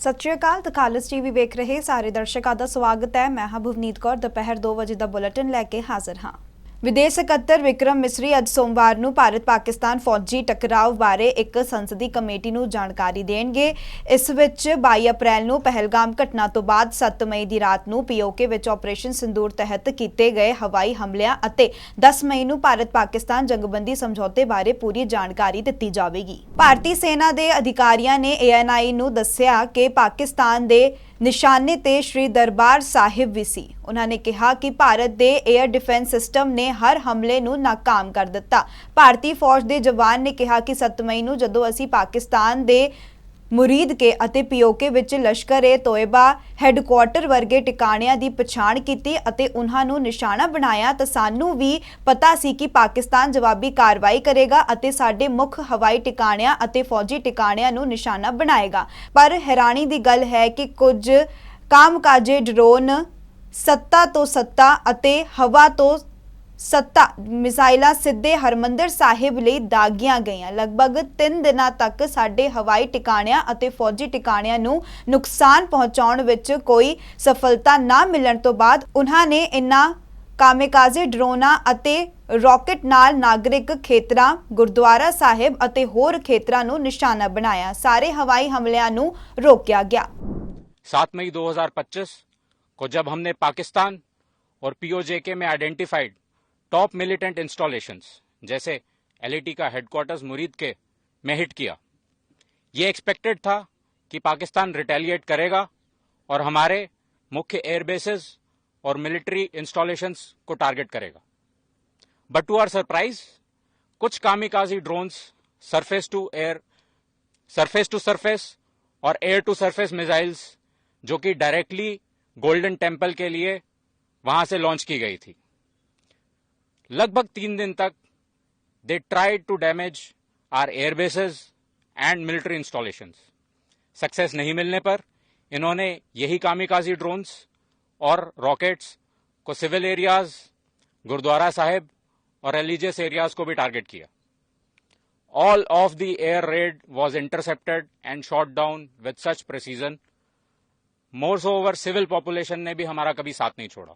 ਸਤਿ ਸ਼੍ਰੀ ਅਕਾਲ ਤਕਾਲਸ ਟੀਵੀ ਵੇਖ ਰਹੇ ਸਾਰੇ ਦਰਸ਼ਕਾਂ ਦਾ ਸਵਾਗਤ ਹੈ। ਮੈਂ ਹਾਂ ਭੁਵਨੀਤ ਕੌਰ, ਦੁਪਹਿਰ 2 ਵਜੇ ਦਾ ਬੁਲੇਟਿਨ ਲੈ ਕੇ ਹਾਜ਼ਰ ਹਾਂ। ਵਿਦੇਸ਼ ਸਕੱਤਰ ਵਿਕਰਮ ਮਿਸਰੀ ਅੱਜ ਸੋਮਵਾਰ ਨੂੰ ਭਾਰਤ ਪਾਕਿਸਤਾਨ ਫੌਜੀ ਟਕਰਾਅ ਬਾਰੇ ਇੱਕ ਸੰਸਦੀ ਕਮੇਟੀ ਨੂੰ ਜਾਣਕਾਰੀ ਦੇਣਗੇ। ਇਸ ਵਿੱਚ 22 ਅਪ੍ਰੈਲ ਨੂੰ ਪਹਿਲਗਾਮ ਘਟਨਾ ਤੋਂ ਬਾਅਦ 7 ਮਈ ਦੀ ਰਾਤ ਨੂੰ ਪੀਓਕੇ ਵਿੱਚ ਆਪਰੇਸ਼ਨ ਸਿੰਦੂਰ ਤਹਿਤ ਕੀਤੇ ਗਏ ਹਵਾਈ ਹਮਲਿਆਂ ਅਤੇ 10 ਮਈ ਨੂੰ ਭਾਰਤ ਪਾਕਿਸਤਾਨ ਜੰਗਬੰਦੀ ਸਮਝੌਤੇ ਬਾਰੇ ਪੂਰੀ ਜਾਣਕਾਰੀ ਦਿੱਤੀ ਜਾਵੇਗੀ। ਭਾਰਤੀ ਸੈਨਾ ਦੇ ਅਧਿਕਾਰੀਆਂ ਨੇ ਏਐਨਆਈ ਨੂੰ ਦੱਸਿਆ ਕਿ ਪਾਕਿਸਤਾਨ ਦੇ ਨਿਸ਼ਾਨੇ ਤੇ ਸ਼੍ਰੀ ਦਰਬਾਰ ਸਾਹਿਬ ਵੀ ਸੀ। ਉਹਨਾਂ ਨੇ ਕਿਹਾ ਕਿ ਭਾਰਤ ਦੇ 에ਅਰ ਡਿਫੈਂਸ ਸਿਸਟਮ ਨੇ ਹਰ ਹਮਲੇ ਨੂੰ ਨਾਕਾਮ ਕਰ ਦਿੱਤਾ। ਭਾਰਤੀ ਫੌਜ ਦੇ ਜਵਾਨ ਨੇ ਕਿਹਾ ਕਿ 7 ਮਈ ਨੂੰ ਜਦੋਂ ਅਸੀਂ ਪਾਕਿਸਤਾਨ ਦੇ ਮੁਰੀਦ ਕੇ ਅਤੇ ਪੀਓਕੇ ਵਿੱਚ ਲਸ਼ਕਰ-ਏ ਤੋਇਬਾ ਹੈੱਡਕੁਆਰਟਰ ਵਰਗੇ ਟਿਕਾਣਿਆਂ ਦੀ ਪਛਾਣ ਕੀਤੀ ਅਤੇ ਉਹਨਾਂ ਨੂੰ ਨਿਸ਼ਾਨਾ ਬਣਾਇਆ ਤਾਂ ਸਾਨੂੰ ਵੀ ਪਤਾ ਸੀ ਕਿ ਪਾਕਿਸਤਾਨ ਜਵਾਬੀ ਕਾਰਵਾਈ ਕਰੇਗਾ ਅਤੇ ਸਾਡੇ ਮੁੱਖ ਹਵਾਈ ਟਿਕਾਣਿਆਂ ਅਤੇ ਫੌਜੀ ਟਿਕਾਣਿਆਂ ਨੂੰ ਨਿਸ਼ਾਨਾ ਬਣਾਏਗਾ। ਪਰ ਹੈਰਾਨੀ ਦੀ ਗੱਲ ਹੈ ਕਿ ਕੁਝ ਕਾਮਕਾਜੇ ਡਰੋਨ ਸੱਤਾ ਤੋਂ ਸੱਤਾ ਅਤੇ ਹਵਾ ਤੋਂ ਸੱਤਾ ਮਿਸਾਈਲਾਂ ਸਿੱਧੇ ਹਰਮੰਦਰ ਸਾਹਿਬ ਲਈ ਦਾਗੀਆਂ ਗਈਆਂ ਲਗਭਗ 3 ਦਿਨਾਂ ਤੱਕ ਸਾਡੇ ਹਵਾਈ ਟਿਕਾਣਿਆਂ ਅਤੇ ਫੌਜੀ ਟਿਕਾਣਿਆਂ ਨੂੰ ਨੁਕਸਾਨ ਪਹੁੰਚਾਉਣ ਵਿੱਚ ਕੋਈ ਸਫਲਤਾ ਨਾ ਮਿਲਣ ਤੋਂ ਬਾਅਦ ਉਹਨਾਂ ਨੇ ਇਨ੍ਹਾਂ ਕਾਮੇਕਾਜ਼ੇ ਡਰੋਨਾਂ ਅਤੇ ਰਾਕਟ ਨਾਲ ਨਾਗਰਿਕ ਖੇਤਰਾਂ ਗੁਰਦੁਆਰਾ ਸਾਹਿਬ ਅਤੇ ਹੋਰ ਖੇਤਰਾਂ ਨੂੰ ਨਿਸ਼ਾਨਾ ਬਣਾਇਆ ਸਾਰੇ ਹਵਾਈ ਹਮਲਿਆਂ ਨੂੰ ਰੋਕਿਆ ਗਿਆ 7 मई 2025 को जब हमने पाकिस्तान और पीओजेके में आइडेंटिफाइड टॉप मिलिटेंट इंस्टॉलेशंस, जैसे एलईटी का हेडक्वार्टर्स मुरीद के, में हिट किया। ये एक्सपेक्टेड था कि पाकिस्तान रिटेलिएट करेगा और हमारे मुख्य एयरबेसेस और मिलिट्री इंस्टॉलेशंस को टारगेट करेगा। बट टू आर सरप्राइज़ कुछ kamikaze drones surface to air surface to surface और एयर टू सरफेस मिसाइल्स जो कि डायरेक्टली गोल्डन टेंपल के लिए वहाँ से लॉन्च की गई थी। लगभग तीन दिन तक they tried to damage our airbases and military installation success नहीं मिलने पर, इन्होंने यही कामिकाजी ड्रोन्स और रॉकेट्स को सिविल एरियाज़ गुरुद्वारा साहिब और रिलीजियस एरियाज़ को भी टारगेट किया। All of the air raid was intercepted and shot down with such precision. Over civil population ने भी हमारा कभी साथ नहीं छोड़ा।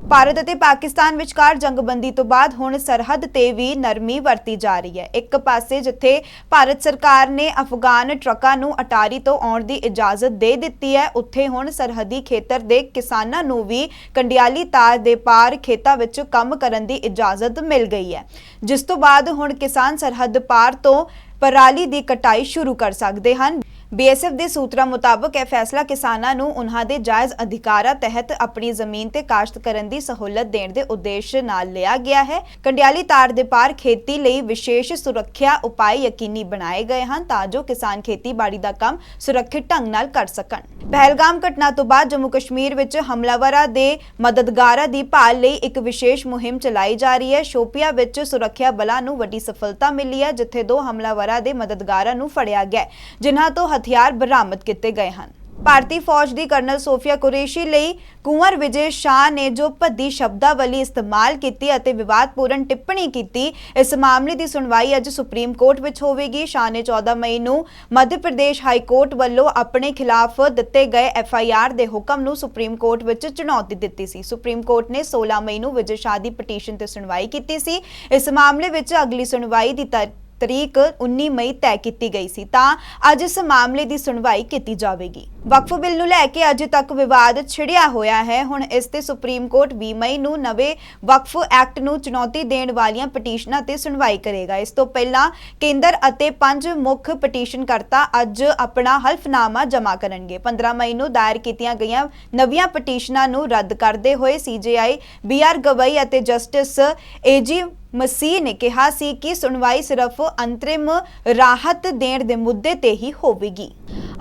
ਭਾਰਤ ਅਤੇ ਪਾਕਿਸਤਾਨ ਵਿਚਕਾਰ ਜੰਗਬੰਦੀ ਤੋਂ ਬਾਅਦ ਹੁਣ ਸਰਹੱਦ ਤੇ ਵੀ ਨਰਮੀ ਵਰਤੀ ਜਾ ਰਹੀ ਹੈ। ਇੱਕ ਪਾਸੇ ਜਿੱਥੇ ਭਾਰਤ ਸਰਕਾਰ ਨੇ ਅਫਗਾਨ ਟਰੱਕਾਂ ਨੂੰ ਅਟਾਰੀ ਤੋਂ ਆਉਣ ਦੀ ਇਜਾਜ਼ਤ ਦੇ ਦਿੱਤੀ ਹੈ, ਉੱਥੇ ਹੁਣ ਸਰਹੱਦੀ ਖੇਤਰ ਦੇ ਕਿਸਾਨਾਂ ਨੂੰ ਵੀ ਕੰਡਿਆਲੀ ਤਾਰ ਦੇ ਪਾਰ ਖੇਤਾਂ ਵਿੱਚ ਕੰਮ ਕਰਨ ਦੀ ਇਜਾਜ਼ਤ ਮਿਲ ਗਈ ਹੈ। ਜਿਸ ਤੋਂ ਬਾਅਦ ਹੁਣ ਕਿਸਾਨ ਸਰਹੱਦ ਪਾਰ ਤੋਂ ਪਰਾਲੀ ਦੀ ਕਟਾਈ ਸ਼ੁਰੂ ਕਰ ਸਕਦੇ ਹਨ। ਬੀਐਸਐਫ ਦੇ ਸੂਤਰਾਂ ਮੁਤਾਬਕ ਇਹ ਫੈਸਲਾ ਕਿਸਾਨਾਂ ਨੂੰ ਉਨ੍ਹਾਂ ਦੇ ਜਾਇਜ਼ ਅਧਿਕਾਰਾਂ ਤਹਿਤ ਆਪਣੀ ਜ਼ਮੀਨ ਤੇ ਕਾਸ਼ਤ ਕਰਨ ਦੀ ਸਹੂਲਤ ਦੇਣ ਦੇ ਉਦੇਸ਼ ਨਾਲ ਲਿਆ ਗਿਆ ਹੈ। ਕੰਡਿਆਲੀ ਤਾਰ ਦੇ ਪਾਰ ਖੇਤੀ ਲਈ ਵਿਸ਼ੇਸ਼ ਸੁਰੱਖਿਆ ਉਪਾਅ ਯਕੀਨੀ ਬਣਾਏ ਗਏ ਹਨ ਤਾਂ ਜੋ ਕਿਸਾਨ ਖੇਤੀਬਾੜੀ ਦਾ ਕੰਮ ਸੁਰੱਖਿਅਤ ਢੰਗ ਨਾਲ ਕਰ ਸਕਣ। ਪਹਿਲਗਾਮ ਘਟਨਾ ਤੋਂ ਬਾਅਦ ਜੰਮੂ ਕਸ਼ਮੀਰ ਵਿੱਚ ਹਮਲਾਵਰਾਂ ਦੇ ਮਦਦਗਾਰਾਂ ਦੀ ਭਾਲ ਲਈ ਇੱਕ ਵਿਸ਼ੇਸ਼ ਮੁਹਿੰਮ ਚਲਾਈ ਜਾ ਰਹੀ ਹੈ। ਸ਼ੋਪੀਆ ਵਿੱਚ ਸੁਰੱਖਿਆ ਬਲਾਂ ਨੂੰ ਵੱਡੀ ਸਫਲਤਾ ਮਿਲੀ ਹੈ, ਜਿੱਥੇ ਦੋ ਹਮਲਾਵਰਾਂ ਦੇ ਮਦਦਗਾਰਾਂ ਨੂੰ ਫੜਿਆ ਗਿਆ ਜਿਨ੍ਹਾਂ ਤੋਂ ਹਥਿਆਰ ਬਰਾਮਦ ਕੀਤੇ ਗਏ ਹਨ। ਭਾਰਤੀ ਫੌਜ ਦੀ ਕਰਨਲ ਸੋਫੀਆ ਕੁਰੇਸ਼ੀ ਲਈ ਕੁੰਵਰ ਵਿਜੇ ਸ਼ਾਹ ਨੇ ਜੋ ਭੱਦੀ ਸ਼ਬਦਾਵਲੀ ਇਸਤੇਮਾਲ ਕੀਤੀ ਅਤੇ ਵਿਵਾਦਪੂਰਨ ਟਿੱਪਣੀ ਕੀਤੀ, ਇਸ ਮਾਮਲੇ ਦੀ ਸੁਣਵਾਈ ਅੱਜ ਸੁਪਰੀਮ ਕੋਰਟ ਵਿੱਚ ਹੋਵੇਗੀ। ਸ਼ਾਹ ਨੇ 14 ਮਈ ਨੂੰ ਮੱਧ ਪ੍ਰਦੇਸ਼ ਹਾਈ ਕੋਰਟ ਵੱਲੋਂ ਆਪਣੇ ਖਿਲਾਫ ਦਿੱਤੇ ਗਏ ਐਫ ਆਈ ਆਰ ਦੇ ਹੁਕਮ ਨੂੰ ਸੁਪਰੀਮ ਕੋਰਟ ਵਿੱਚ ਚੁਣੌਤੀ ਦਿੱਤੀ ਸੀ। ਸੁਪਰੀਮ ਕੋਰਟ ਨੇ 16 ਮਈ ਨੂੰ ਵਿਜੇ ਸ਼ਾਹ ਦੀ ਪਟੀਸ਼ਨ ਤੇ ਸੁਣਵਾਈ ਕੀਤੀ ਸੀ। ਇਸ ਮਾਮਲੇ ਵਿੱਚ ਅਗਲੀ ਸੁਣਵਾਈ ਦੀ ਤਾ- ਤਰੀਕ 19 ਮਈ ਤੈਅ ਕੀਤੀ ਗਈ ਸੀ। ਤਾਂ ਅੱਜ ਇਸ ਮਾਮਲੇ ਦੀ ਸੁਣਵਾਈ ਕੀਤੀ ਜਾਵੇਗੀ। ਵਕਫ ਬਿੱਲ ਨੂੰ ਲੈ ਕੇ ਅੱਜ ਤੱਕ ਵਿਵਾਦ ਛਿੜਿਆ ਹੋਇਆ ਹੈ। ਹੁਣ ਇਸ ਤੇ ਸੁਪਰੀਮ ਕੋਰਟ 20 ਮਈ ਨੂੰ ਨਵੇਂ ਵਕਫ ਐਕਟ ਨੂੰ ਚੁਣੌਤੀ ਦੇਣ ਵਾਲੀਆਂ ਪਟੀਸ਼ਨਾਂ ਤੇ ਸੁਣਵਾਈ ਕਰੇਗਾ। ਇਸ ਤੋਂ ਪਹਿਲਾਂ ਕੇਂਦਰ ਅਤੇ ਪੰਜ ਮੁੱਖ ਪਟੀਸ਼ਨਕਰਤਾ ਅੱਜ ਆਪਣਾ ਹਲਫਨਾਮਾ ਜਮ੍ਹਾਂ ਕਰਨਗੇ। 15 ਮਈ ਨੂੰ ਦਾਇਰ ਕੀਤੀਆਂ ਗਈਆਂ ਨਵੀਆਂ ਪਟੀਸ਼ਨਾਂ ਨੂੰ ਰੱਦ ਕਰਦੇ ਹੋਏ ਸੀਜੇਆਈ ਬੀਆਰ ਗਵਈ ਅਤੇ ਜਸਟਿਸ ਏਜੀ ਮਸੀਹ ਨੇ ਕਿਹਾ ਸੀ ਕਿ ਸੁਣਵਾਈ ਸਿਰਫ ਅੰਤਰਿਮ ਰਾਹਤ ਦੇਣ ਦੇ ਮੁੱਦੇ ਤੇ ਹੀ ਹੋਵੇਗੀ।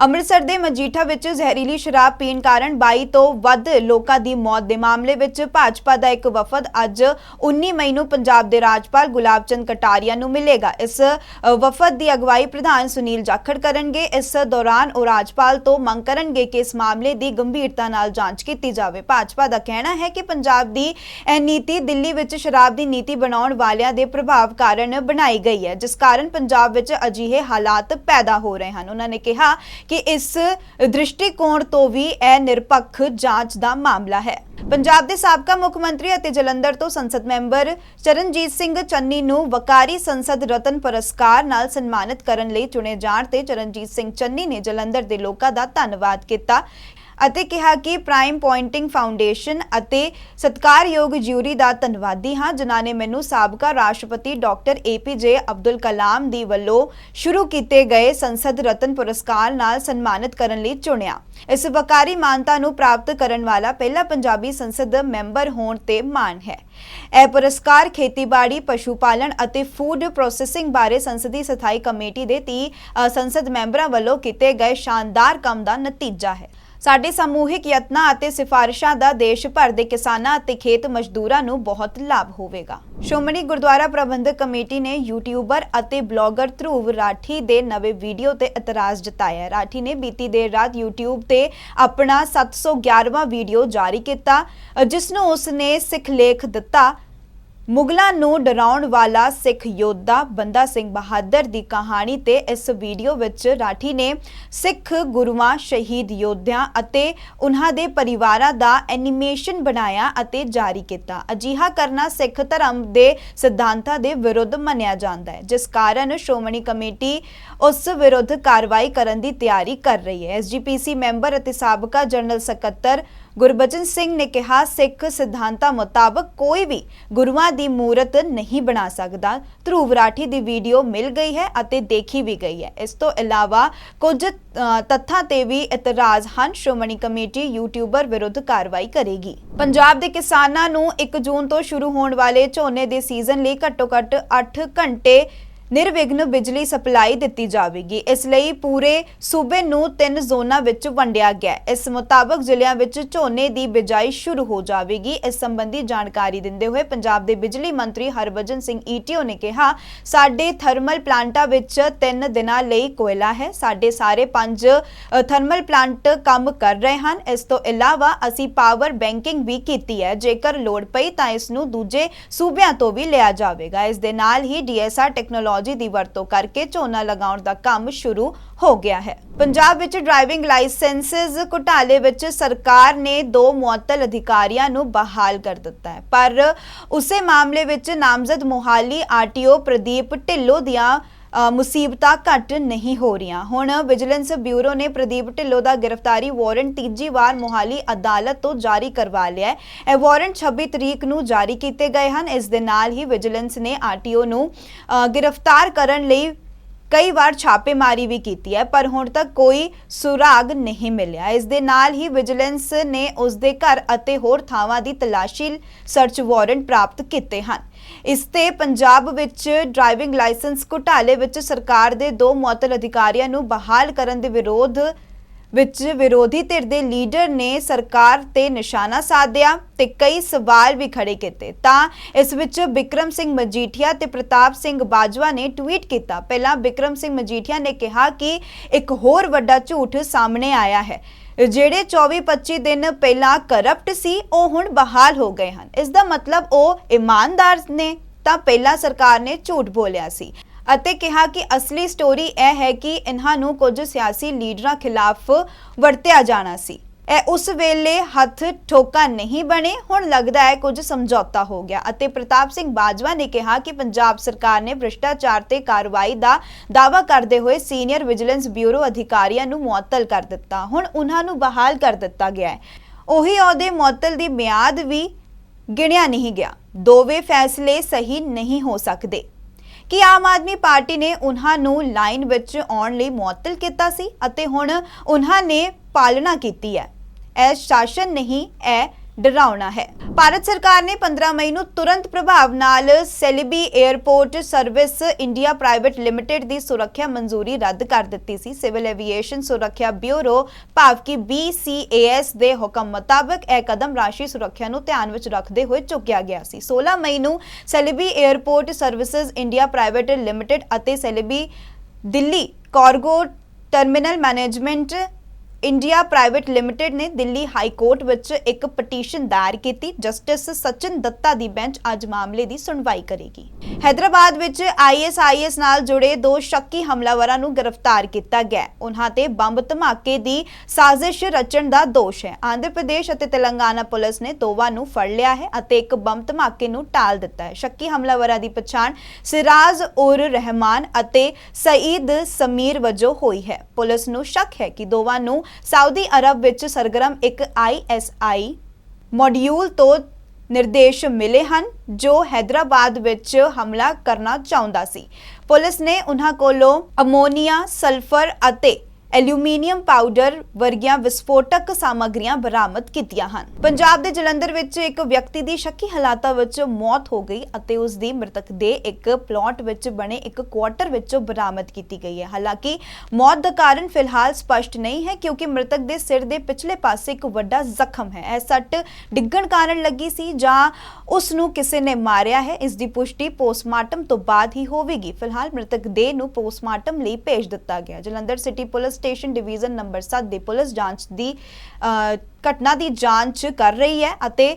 ਅੰਮ੍ਰਿਤਸਰ ਦੇ ਮਜੀਠਾ ਵਿੱਚ ਜ਼ਹਿਰੀਲੀ ਸ਼ਰਾਬ ਪੀਣ ਕਾਰਨ 22 ਤੋਂ ਵੱਧ ਲੋਕਾਂ ਦੀ ਮੌਤ ਦੇ ਮਾਮਲੇ ਵਿੱਚ ਭਾਜਪਾ ਦਾ ਇੱਕ ਵਫਦ ਅੱਜ 19 ਮਈ ਨੂੰ ਪੰਜਾਬ ਦੇ ਰਾਜਪਾਲ ਗੁਲਾਬ ਚੰਦ ਕਟਾਰੀਆ ਨੂੰ ਮਿਲੇਗਾ। ਇਸ ਵਫਦ ਦੀ ਅਗਵਾਈ ਪ੍ਰਧਾਨ ਸੁਨੀਲ ਜਾਖੜ ਕਰਨਗੇ। ਇਸ ਦੌਰਾਨ ਉਹ ਰਾਜਪਾਲ ਤੋਂ ਮੰਗ ਕਰਨਗੇ ਕਿ ਇਸ ਮਾਮਲੇ ਦੀ ਗੰਭੀਰਤਾ ਨਾਲ ਜਾਂਚ ਕੀਤੀ ਜਾਵੇ। ਭਾਜਪਾ ਦਾ ਕਹਿਣਾ ਹੈ ਕਿ ਪੰਜਾਬ ਦੀ ਇਹ ਨੀਤੀ ਦਿੱਲੀ ਵਿੱਚ ਸ਼ਰਾਬ ਦੀ ਨੀਤੀ ਬਣਾਉਣ ਵਾਲਿਆਂ ਦੇ ਪ੍ਰਭਾਵ ਕਾਰਨ ਬਣਾਈ ਗਈ ਹੈ, ਜਿਸ ਕਾਰਨ ਪੰਜਾਬ ਵਿੱਚ ਅਜਿਹੇ ਹਾਲਾਤ ਪੈਦਾ ਹੋ ਰਹੇ ਹਨ। ਉਹਨਾਂ ਨੇ ਕਿਹਾ ਕਿ ਇਸ ਦ੍ਰਿਸ਼ਟੀਕੋਣ ਤੋਂ ਵੀ ਇਹ ਨਿਰਪੱਖ ਜਾਂਚ ਦਾ ਮਾਮਲਾ ਹੈ। ਪੰਜਾਬ ਦੇ ਸਾਬਕਾ ਮੁੱਖ ਮੰਤਰੀ ਅਤੇ ਜਲੰਧਰ ਤੋਂ ਸੰਸਦ ਮੈਂਬਰ ਚਰਨਜੀਤ ਸਿੰਘ ਚੰਨੀ ਨੂੰ ਵਕਾਰੀ ਸੰਸਦ ਰਤਨ ਪੁਰਸਕਾਰ ਨਾਲ ਸਨਮਾਨਿਤ ਕਰਨ ਲਈ ਚੁਣੇ ਜਾਣ ਤੇ ਚਰਨਜੀਤ ਸਿੰਘ ਚੰਨੀ ਨੇ ਜਲੰਧਰ ਦੇ ਲੋਕਾਂ ਦਾ ਧੰਨਵਾਦ ਕੀਤਾ। ਅਤੇ ਕਿਹਾ ਕਿ ਪ੍ਰਾਈਮ ਪੁਆਇੰਟਿੰਗ ਫਾਊਂਡੇਸ਼ਨ ਅਤੇ ਸਤਕਾਰਯੋਗ ਜਿਊਰੀ ਦਾ ਧੰਨਵਾਦੀ ਹਾਂ, ਜਿਨ੍ਹਾਂ ਨੇ ਮੈਨੂੰ ਸਾਬਕਾ ਰਾਸ਼ਟਰਪਤੀ ਡਾਕਟਰ ਏਪੀਜੇ ਅਬਦੁਲ ਕਲਾਮ ਦੀ ਵੱਲੋਂ ਸ਼ੁਰੂ ਕੀਤੇ ਗਏ ਸੰਸਦ ਰਤਨ ਪੁਰਸਕਾਰ ਨਾਲ ਸਨਮਾਨਿਤ ਕਰਨ ਲਈ ਚੁਣਿਆ। ਇਸ ਵਕਾਰੀ ਮਾਨਤਾ ਨੂੰ ਪ੍ਰਾਪਤ ਕਰਨ ਵਾਲਾ ਪਹਿਲਾ ਪੰਜਾਬੀ ਸੰਸਦ ਮੈਂਬਰ ਹੋਣ ਤੇ ਮਾਣ ਹੈ। ਇਹ ਪੁਰਸਕਾਰ ਖੇਤੀਬਾੜੀ ਪਸ਼ੂ ਪਾਲਣ ਅਤੇ ਫੂਡ ਪ੍ਰੋਸੈਸਿੰਗ ਬਾਰੇ ਸੰਸਦੀ ਸਥਾਈ ਕਮੇਟੀ ਦੇ 30 ਸੰਸਦ ਮੈਂਬਰਾਂ ਵੱਲੋਂ ਕੀਤੇ ਗਏ ਸ਼ਾਨਦਾਰ ਕੰਮ ਦਾ ਨਤੀਜਾ ਹੈ। ਸਾਡੇ ਸਮੂਹਿਕ ਯਤਨਾਂ ਅਤੇ ਸਿਫਾਰਿਸ਼ਾਂ ਦਾ ਦੇਸ਼ ਭਰ ਦੇ ਕਿਸਾਨਾਂ ਅਤੇ ਖੇਤ ਮਜ਼ਦੂਰਾਂ ਨੂੰ ਬਹੁਤ ਲਾਭ ਹੋਵੇਗਾ। ਸ਼੍ਰੋਮਣੀ ਗੁਰਦੁਆਰਾ ਪ੍ਰਬੰਧਕ ਕਮੇਟੀ ਨੇ ਯੂਟਿਊਬਰ ਅਤੇ ਬਲੌਗਰ ਧਰੂਵ ਰਾਠੀ ਦੇ ਨਵੇਂ ਵੀਡੀਓ ਤੇ ਇਤਰਾਜ਼ ਜਤਾਇਆ। ਰਾਠੀ ਨੇ ਬੀਤੀ ਦੇਰ ਰਾਤ YouTube ਤੇ ਆਪਣਾ 711ਵਾਂ ਵੀਡੀਓ ਜਾਰੀ ਕੀਤਾ, ਜਿਸ ਨੂੰ ਉਸ ਨੇ ਸਿੱਖ ਲੇਖ ਦਿੱਤਾ ਮੁਗਲਾਂ ਨੂੰ ਡਰਾਉਣ ਵਾਲਾ ਸਿੱਖ ਯੋਧਾ ਬੰਦਾ ਸਿੰਘ ਬਹਾਦਰ ਦੀ ਕਹਾਣੀ ਤੇ ਇਸ ਵੀਡੀਓ ਵਿੱਚ ਰਾਠੀ ਨੇ ਸਿੱਖ ਗੁਰੂਆਂ, ਸ਼ਹੀਦ ਯੋਧਿਆਂ ਅਤੇ ਉਹਨਾਂ ਦੇ ਪਰਿਵਾਰਾਂ ਦਾ ਐਨੀਮੇਸ਼ਨ ਬਣਾਇਆ ਅਤੇ ਜਾਰੀ ਕੀਤਾ। ਅਜਿਹਾ ਕਰਨਾ ਸਿੱਖ ਧਰਮ ਦੇ ਸਿਧਾਂਤਾਂ ਦੇ ਵਿਰੁੱਧ ਮੰਨਿਆ ਜਾਂਦਾ ਹੈ, ਜਿਸ ਕਾਰਨ ਸ਼੍ਰੋਮਣੀ ਕਮੇਟੀ ਉਸ ਵਿਰੁੱਧ ਕਾਰਵਾਈ ਕਰਨ ਦੀ ਤਿਆਰੀ ਕਰ ਰਹੀ ਹੈ। ਐਸਜੀਪੀਸੀ ਮੈਂਬਰ ਅਤੇ ਸਾਬਕਾ ਜਨਰਲ ਸਕੱਤਰ ਗੁਰਬਚਨ ਸਿੰਘ ਨੇ ਕਿਹਾ, ਸਿੱਖ ਸਿਧਾਂਤਾਂ ਮੁਤਾਬਕ ਕੋਈ ਵੀ ਗੁਰੂਆਂ ਦੀ ਮੂਰਤ ਨਹੀਂ ਬਣਾ ਸਕਦਾ। ਧਰੂਵ ਰਾਠੀ ਦੀ ਵੀਡੀਓ ਮਿਲ ਗਈ ਹੈ ਅਤੇ ਦੇਖੀ ਵੀ ਗਈ ਹੈ। ਇਸ ਤੋਂ ਇਲਾਵਾ ਕੁਝ ਤੱਥਾਂ ਤੇ ਵੀ ਇਤਰਾਜ਼ ਹਨ। ਸ਼੍ਰੋਮਣੀ ਕਮੇਟੀ ਯੂਟਿਊਬਰ ਵਿਰੁੱਧ ਕਾਰਵਾਈ ਕਰੇਗੀ। ਪੰਜਾਬ ਦੇ ਕਿਸਾਨਾਂ ਨੂੰ 1 ਜੂਨ ਤੋਂ ਸ਼ੁਰੂ ਹੋਣ ਵਾਲੇ ਝੋਨੇ ਦੇ ਸੀਜ਼ਨ ਲਈ ਘੱਟੋ-ਘੱਟ 8 ਘੰਟੇ ਨਿਰਵਿਘਨ ਬਿਜਲੀ ਸਪਲਾਈ ਦਿੱਤੀ ਜਾਵੇਗੀ। ਇਸ ਲਈ ਪੂਰੇ ਸੂਬੇ ਨੂੰ ਤਿੰਨ ਜ਼ੋਨਾਂ ਵਿੱਚ ਵੰਡਿਆ ਗਿਆ ਇਸ ਮੁਤਾਬਕ ਜ਼ਿਲ੍ਹਿਆਂ ਵਿੱਚ ਝੋਨੇ ਦੀ ਬਿਜਾਈ ਸ਼ੁਰੂ ਹੋ ਜਾਵੇਗੀ। ਇਸ ਸੰਬੰਧੀ ਜਾਣਕਾਰੀ ਦਿੰਦੇ ਹੋਏ ਪੰਜਾਬ ਦੇ ਬਿਜਲੀ ਮੰਤਰੀ ਹਰਭਜਨ ਸਿੰਘ ਈਟੀਓ ਨੇ ਕਿਹਾ, ਸਾਡੇ ਥਰਮਲ ਪਲਾਂਟਾਂ ਵਿੱਚ ਤਿੰਨ ਦਿਨਾਂ ਲਈ ਕੋਇਲਾ ਹੈ। ਸਾਡੇ ਸਾਰੇ ਪੰਜ ਥਰਮਲ ਪਲਾਂਟ ਕੰਮ ਕਰ ਰਹੇ ਹਨ। ਇਸ ਤੋਂ ਇਲਾਵਾ ਅਸੀਂ ਪਾਵਰ ਬੈਂਕਿੰਗ ਵੀ ਕੀਤੀ ਹੈ। ਜੇਕਰ ਲੋੜ ਪਈ ਤਾਂ ਇਸ ਨੂੰ ਦੂਜੇ ਸੂਬਿਆਂ ਤੋਂ ਵੀ ਲਿਆ ਜਾਵੇਗਾ। ਇਸ ਦੇ ਨਾਲ ਹੀ ਡੀਐਸਆਰ ਟੈਕਨੋਲੋਜੀ ਦੀ ਵਰਤੋਂ ਕਰਕੇ ਝੋਨਾ ਲਗਾਉਣ ਦਾ ਕੰਮ ਸ਼ੁਰੂ ਹੋ ਗਿਆ ਹੈ। ਪੰਜਾਬ ਵਿੱਚ ਡਰਾਈਵਿੰਗ ਲਾਇਸੈਂਸਸ ਘੁਟਾਲੇ ਵਿੱਚ ਸਰਕਾਰ ਨੇ ਦੋ ਮੁਅੱਤਲ ਅਧਿਕਾਰੀਆਂ ਨੂੰ ਬਹਾਲ ਕਰ ਦਿੱਤਾ ਹੈ। ਪਰ ਉਸੇ ਮਾਮਲੇ ਵਿੱਚ ਨਾਮਜ਼ਦ ਮੋਹਾਲੀ ਆਰਟੀਓ ਪ੍ਰਦੀਪ ਢਿੱਲੋਂ ਦੀਆਂ ਮੁਸੀਬਤਾਂ ਘੱਟ ਨਹੀਂ ਹੋ ਰਹੀਆਂ। ਹੁਣ ਵਿਜੀਲੈਂਸ ਬਿਊਰੋ ਨੇ ਪ੍ਰਦੀਪ ਢਿੱਲੋਂ ਦਾ ਗ੍ਰਿਫਤਾਰੀ ਵਾਰੰਟ ਤੀਜੀ ਵਾਰ ਮੋਹਾਲੀ ਅਦਾਲਤ ਤੋਂ ਜਾਰੀ ਕਰਵਾ ਲਿਆ ਹੈ। ਇਹ ਵਾਰੰਟ 26 ਤਰੀਕ ਨੂੰ ਜਾਰੀ ਕੀਤੇ ਗਏ ਹਨ। ਇਸ ਦੇ ਨਾਲ ਹੀ ਵਿਜੀਲੈਂਸ ਨੇ ਆਰਟੀਓ ਨੂੰ ਗ੍ਰਿਫਤਾਰ ਕਰਨ ਲਈ ਕਈ ਵਾਰ ਛਾਪੇਮਾਰੀ ਵੀ ਕੀਤੀ ਹੈ, ਪਰ ਹੁਣ ਤੱਕ ਕੋਈ ਸੁਰਾਗ ਨਹੀਂ ਮਿਲਿਆ। ਇਸ ਦੇ ਨਾਲ ਹੀ ਵਿਜੀਲੈਂਸ ਨੇ ਉਸ ਦੇ ਘਰ ਅਤੇ ਹੋਰ ਥਾਵਾਂ ਦੀ ਤਲਾਸ਼ੀ ਸਰਚ ਵਾਰੰਟ ਪ੍ਰਾਪਤ ਕੀਤੇ ਹਨ। ਇਸ ਤੇ ਪੰਜਾਬ ਵਿੱਚ ਡਰਾਈਵਿੰਗ ਲਾਇਸੈਂਸ ਘੁਟਾਲੇ ਵਿੱਚ ਸਰਕਾਰ ਦੇ ਦੋ ਮੁਅੱਤਲ ਅਧਿਕਾਰੀਆਂ ਨੂੰ ਬਹਾਲ ਕਰਨ ਦੇ ਵਿਰੋਧ ਵਿੱਚ ਵਿਰੋਧੀ ਧਿਰ ਦੇ ਲੀਡਰ ਨੇ ਸਰਕਾਰ ਤੇ ਨਿਸ਼ਾਨਾ ਸਾਧਿਆ ਤੇ ਕਈ ਸਵਾਲ ਵੀ ਖੜੇ ਕੀਤੇ। ਤਾਂ ਇਸ ਵਿੱਚ ਬਿਕਰਮ ਸਿੰਘ ਮਜੀਠੀਆ ਤੇ ਪ੍ਰਤਾਪ ਸਿੰਘ ਬਾਜਵਾ ਨੇ ਟਵੀਟ ਕੀਤਾ। ਪਹਿਲਾਂ ਬਿਕਰਮ ਸਿੰਘ ਮਜੀਠੀਆ ਨੇ ਕਿਹਾ ਕਿ ਇੱਕ ਹੋਰ ਵੱਡਾ ਝੂਠ ਸਾਹਮਣੇ ਆਇਆ ਹੈ। ਜਿਹੜੇ 24-25 ਦਿਨ ਪਹਿਲਾਂ ਕਰਪਟ ਸੀ, ਉਹ ਹੁਣ ਬਹਾਲ ਹੋ ਗਏ ਹਨ। ਇਸ ਦਾ ਮਤਲਬ ਉਹ ਇਮਾਨਦਾਰ ਨੇ ਤਾਂ ਪਹਿਲਾਂ ਸਰਕਾਰ ਨੇ ਝੂਠ ਬੋਲਿਆ ਸੀ। ਅਤੇ ਕਿਹਾ ਕਿ ਅਸਲੀ ਸਟੋਰੀ ਇਹ ਹੈ ਕਿ ਇਹਨਾਂ ਨੂੰ ਕੁਝ ਸਿਆਸੀ ਲੀਡਰਾਂ ਖਿਲਾਫ ਵਰਤਿਆ ਜਾਣਾ ਸੀ। ਇਹ ਉਸ ਵੇਲੇ ਹੱਥ ਠੋਕਾ ਨਹੀਂ ਬਣੇ, ਹੁਣ ਲੱਗਦਾ ਹੈ ਕੁਝ ਸਮਝੌਤਾ ਹੋ ਗਿਆ ਅਤੇ ਪ੍ਰਤਾਪ ਸਿੰਘ ਬਾਜਵਾ ਨੇ ਕਿਹਾ ਕਿ ਪੰਜਾਬ ਸਰਕਾਰ ਨੇ ਭ੍ਰਿਸ਼ਟਾਚਾਰ ਤੇ ਕਾਰਵਾਈ ਦਾ ਦਾਅਵਾ ਕਰਦੇ ਹੋਏ ਸੀਨੀਅਰ ਵਿਜੀਲੈਂਸ ਬਿਊਰੋ ਅਧਿਕਾਰੀਆਂ ਨੂੰ ਮੁਅੱਤਲ ਕਰ ਦਿੱਤਾ। ਹੁਣ ਉਹਨਾਂ ਨੂੰ ਬਹਾਲ ਕਰ ਦਿੱਤਾ ਗਿਆ ਹੈ। ਉਹੀ ਅਹੁਦੇ ਮੁਅੱਤਲ ਦੀ ਮਿਆਦ ਵੀ ਗਿਣਿਆ ਨਹੀਂ ਗਿਆ। ਦੋਵੇਂ ਫੈਸਲੇ ਸਹੀ ਨਹੀਂ ਹੋ ਸਕਦੇ। ਕਿ ਆਮ ਆਦਮੀ ਪਾਰਟੀ ਨੇ ਉਹਨਾਂ ਨੂੰ ਲਾਈਨ ਵਿੱਚ ਆਉਣ ਲਈ ਮੁਅੱਤਲ ਕੀਤਾ ਸੀ ਅਤੇ ਹੁਣ ਉਹਨਾਂ ਨੇ ਪਾਲਣਾ ਕੀਤੀ ਹੈ। ਇਹ ਸ਼ਾਸਨ ਨਹੀਂ, ਇਹ ਡਰਾਉਣਾ ਹੈ। ਭਾਰਤ ਸਰਕਾਰ ਨੇ 15 ਮਈ ਨੂੰ ਤੁਰੰਤ ਪ੍ਰਭਾਵ ਨਾਲ Celebi airport service India private limited ਦੀ ਸੁਰੱਖਿਆ ਮਨਜ਼ੂਰੀ ਰੱਦ ਕਰ ਦਿੱਤੀ ਸੀ। ਸਿਵਲ ਐਵੀਏਸ਼ਨ ਸੁਰੱਖਿਆ ਬਿਊਰੋ ਭਾਵ ਕਿ BCAS ਦੇ ਹੁਕਮ ਮੁਤਾਬਕ ਇਹ ਕਦਮ ਰਾਸ਼ੀ ਸੁਰੱਖਿਆ ਨੂੰ ਧਿਆਨ ਵਿੱਚ ਰੱਖਦੇ ਹੋਏ ਚੁੱਕਿਆ ਗਿਆ ਸੀ। 16 ਮਈ ਨੂੰ Celebi airport services India private limited ਅਤੇ Celebi Delhi cargo terminal management India private limited ਨੇ ਦਿੱਲੀ ਹਾਈ ਕੋਰਟ ਵਿੱਚ ਇੱਕ ਪਟੀਸ਼ਨ ਦਾਇਰ ਕੀਤੀ। ਜਸਟਿਸ ਸਚਿਨ ਦੱਤਾ ਦੀ ਬੈਂਚ ਅੱਜ ਮਾਮਲੇ ਦੀ ਸੁਣਵਾਈ ਕਰੇਗੀ। ਹైదరాబాద్ ਵਿੱਚ ਆਈਐਸਆਈਐਸ ਨਾਲ ਜੁੜੇ ਦੋ ਸ਼ੱਕੀ ਹਮਲਾਵਰਾਂ ਨੂੰ ਗ੍ਰਿਫਤਾਰ ਕੀਤਾ ਗਿਆ ਉਹਨਾਂ ਤੇ ਬੰਬ ਧਮਾਕੇ ਦੀ ਸਾਜ਼ਿਸ਼ ਰਚਣ ਦਾ ਦੋਸ਼ ਹੈ। ਆਂਧਰ ਪ੍ਰਦੇਸ਼ ਅਤੇ ਤੇਲੰਗਾਨਾ ਪੁਲਿਸ ਨੇ ਦੋਵਾਂ ਨੂੰ ਫੜ ਲਿਆ ਹੈ ਅਤੇ ਇੱਕ ਬੰਬ ਧਮਾਕੇ ਨੂੰ ਟਾਲ ਦਿੱਤਾ ਹੈ। ਸ਼ੱਕੀ ਹਮਲਾਵਰਾਂ ਦੀ ਪਛਾਣ ਸਿਰਾਜ ਉਰ ਰਹਿਮਾਨ ਅਤੇ ਸਈਦ ਸਮੀਰ ਵਜੋਂ ਹੋਈ ਹੈ। ਪੁਲਿਸ ਨੂੰ ਸ਼ੱਕ ਹੈ ਕਿ ਦੋਵਾਂ ਨੂੰ ਸਾਊਦੀ ਅਰਬ ਵਿੱਚ ਸਰਗਰਮ ਇੱਕ ਆਈਐਸਆਈ ਮੋਡਿਊਲ ਤੋਂ ਨਿਰਦੇਸ਼ ਮਿਲੇ ਹਨ, ਜੋ ਹైదరాబాద్ ਵਿੱਚ ਹਮਲਾ ਕਰਨਾ ਚਾਹੁੰਦਾ ਸੀ। ਪੁਲਿਸ ਨੇ ਉਨ੍ਹਾਂ ਕੋਲੋਂ ਅਮੋਨੀਆ, ਸਲਫਰ ਅਤੇ ਐਲੂਮੀਨੀਅਮ ਪਾਊਡਰ ਵਰਗੀਆਂ ਵਿਸਫੋਟਕ ਸਾਮਗਰੀਆਂ ਬਰਾਮਦ ਕੀਤੀਆਂ ਹਨ। ਪੰਜਾਬ ਦੇ ਜਲੰਧਰ ਵਿੱਚ ਇੱਕ ਵਿਅਕਤੀ ਦੀ ਸ਼ੱਕੀ ਹਾਲਾਤਾਂ ਵਿੱਚ ਮੌਤ ਹੋ ਗਈ ਅਤੇ ਉਸ ਦੀ ਮ੍ਰਿਤਕ ਦੇ ਇੱਕ ਪਲਾਟ ਵਿੱਚ ਬਣੇ ਇੱਕ ਕੁਆਟਰ ਵਿੱਚੋਂ ਬਰਾਮਦ ਕੀਤੀ ਗਈ ਹੈ। ਹਾਲਾਂਕਿ ਮੌਤ ਦਾ ਕਾਰਨ ਫਿਲਹਾਲ ਸਪਸ਼ਟ ਨਹੀਂ ਹੈ ਕਿਉਂਕਿ ਮ੍ਰਿਤਕ ਦੇ ਸਿਰ ਦੇ ਪਿਛਲੇ ਪਾਸੇ ਇੱਕ ਵੱਡਾ ਜ਼ਖਮ ਹੈ। ਇਹ ਸੱਟ ਡਿੱਗਣ ਕਾਰਨ ਲੱਗੀ ਸੀ ਜਾਂ ਉਸ ਨੂੰ ਕਿਸੇ ਨੇ ਮਾਰਿਆ ਹੈ, ਇਸ ਦੀ ਪੁਸ਼ਟੀ ਪੋਸਟਮਾਰਟਮ ਤੋਂ ਬਾਅਦ ਹੀ ਹੋਵੇਗੀ। ਫਿਲਹਾਲ ਮ੍ਰਿਤਕ ਦੇਹ ਨੂੰ ਪੋਸਟਮਾਰਟਮ ਲਈ ਭੇਜ ਦਿੱਤਾ ਗਿਆ। Jalandhar city police station division number 7 ਦੀ ਪੁਲਿਸ ਜਾਂਚ ਦੀ ਅਹ, ਘਟਨਾ ਦੀ ਜਾਂਚ ਕਰ ਰਹੀ ਹੈ ਅਤੇ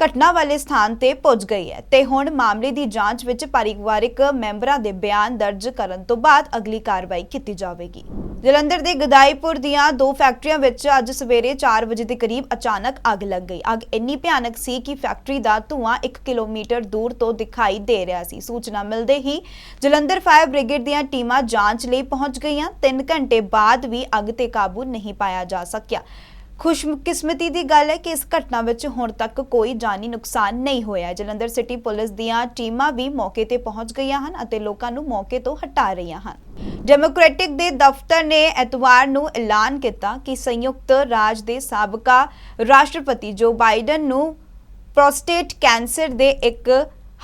ਘਟਨਾ ਵਾਲੇ ਸਥਾਨ ਤੇ ਪਹੁੰਚ ਗਈ ਹੈ। ਤੇ ਹੁਣ ਮਾਮਲੇ ਦੀ ਜਾਂਚ ਵਿੱਚ ਪਰਿਵਾਰਕ ਮੈਂਬਰਾਂ ਦੇ ਬਿਆਨ ਦਰਜ ਕਰਨ ਤੋਂ ਬਾਅਦ ਅਗਲੀ ਕਾਰਵਾਈ ਕੀਤੀ ਜਾਵੇਗੀ। ਜਲੰਧਰ ਦੇ ਗਦਾਈਪੁਰ ਦੀਆਂ ਦੋ ਫੈਕਟਰੀਆਂ ਵਿੱਚ ਅੱਜ ਸਵੇਰੇ 4 ਵਜੇ ਦੇ ਕਰੀਬ ਅਚਾਨਕ ਅੱਗ ਲੱਗ ਗਈ। ਅੱਗ ਇੰਨੀ ਭਿਆਨਕ ਸੀ ਕਿ ਫੈਕਟਰੀ ਦਾ ਧੂੰਆਂ 1 ਕਿਲੋਮੀਟਰ ਦੂਰ ਤੋਂ ਦਿਖਾਈ ਦੇ ਰਿਹਾ ਸੀ। ਸੂਚਨਾ ਮਿਲਦੇ ਹੀ ਜਲੰਧਰ ਫਾਇਰ ਬ੍ਰਿਗੇਡ ਦੀਆਂ ਟੀਮਾਂ ਜਾਂਚ ਲਈ ਪਹੁੰਚ ਗਈਆਂ। 3 ਘੰਟੇ ਬਾਅਦ ਵੀ ਅੱਗ ਤੇ ਕਾਬੂ ਨਹੀਂ ਪਾਇਆ ਜਾ ਸਕਿਆ। ਖੁਸ਼ਕਿਸਮਤੀ ਦੀ ਗੱਲ ਹੈ ਕਿ ਇਸ ਘਟਨਾ ਵਿੱਚ ਹੁਣ ਤੱਕ ਕੋਈ ਜਾਨੀ ਨੁਕਸਾਨ ਨਹੀਂ ਹੋਇਆ ਹੈ। ਜਲੰਧਰ ਸਿਟੀ ਪੁਲਿਸ ਦੀਆਂ ਟੀਮਾਂ ਵੀ ਮੌਕੇ ਤੇ ਪਹੁੰਚ ਗਈਆਂ ਹਨ ਅਤੇ ਲੋਕਾਂ ਨੂੰ ਮੌਕੇ ਤੋਂ ਹਟਾ ਰਹੀਆਂ ਹਨ ਡੈਮੋਕ੍ਰੈਟਿਕ ਦੇ ਦਫ਼ਤਰ ਨੇ ਐਤਵਾਰ ਨੂੰ ਐਲਾਨ ਕੀਤਾ ਕਿ ਸੰਯੁਕਤ ਰਾਜ ਦੇ ਸਾਬਕਾ ਰਾਸ਼ਟਰਪਤੀ ਜੋ ਬਾਈਡਨ ਨੂੰ ਪ੍ਰੋਸਟੇਟ ਕੈਂਸਰ ਦੇ ਇੱਕ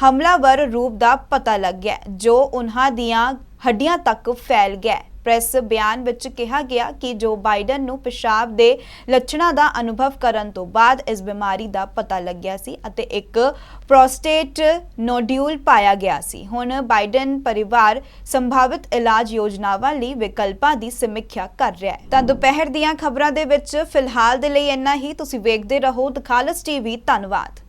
ਹਮਲਾਵਰ ਰੂਪ ਦਾ ਪਤਾ ਲੱਗ ਗਿਆ, ਜੋ ਉਹਨਾਂ ਦੀਆਂ ਹੱਡੀਆਂ ਤੱਕ ਫੈਲ ਗਿਆ ਪ੍ਰੈਸ ਬਿਆਨ ਵਿੱਚ ਕਿਹਾ ਗਿਆ ਕਿ ਜੋ ਬਾਈਡਨ ਨੂੰ ਪਿਸ਼ਾਬ ਦੇ ਲੱਛਣਾਂ ਦਾ ਅਨੁਭਵ ਕਰਨ ਤੋਂ ਬਾਅਦ ਇਸ ਬਿਮਾਰੀ ਦਾ ਪਤਾ ਲੱਗਿਆ ਸੀ ਅਤੇ ਇੱਕ ਪ੍ਰੋਸਟੇਟ ਨੋਡਿਊਲ ਪਾਇਆ ਗਿਆ ਸੀ। ਹੁਣ ਬਾਈਡਨ ਪਰਿਵਾਰ ਸੰਭਾਵਿਤ ਇਲਾਜ ਯੋਜਨਾਵਾਂ ਲਈ ਵਿਕਲਪਾਂ ਦੀ ਸਮੀਖਿਆ ਕਰ ਰਿਹਾ ਹੈ। ਤਾਂ ਦੁਪਹਿਰ ਦੀਆਂ ਖਬਰਾਂ ਦੇ ਵਿੱਚ ਫਿਲਹਾਲ ਦੇ ਲਈ ਇੰਨਾ ਹੀ। ਤੁਸੀਂ ਵੇਖਦੇ ਰਹੋ ਦਖਾਲਸ ਟੀਵੀ। ਧੰਨਵਾਦ।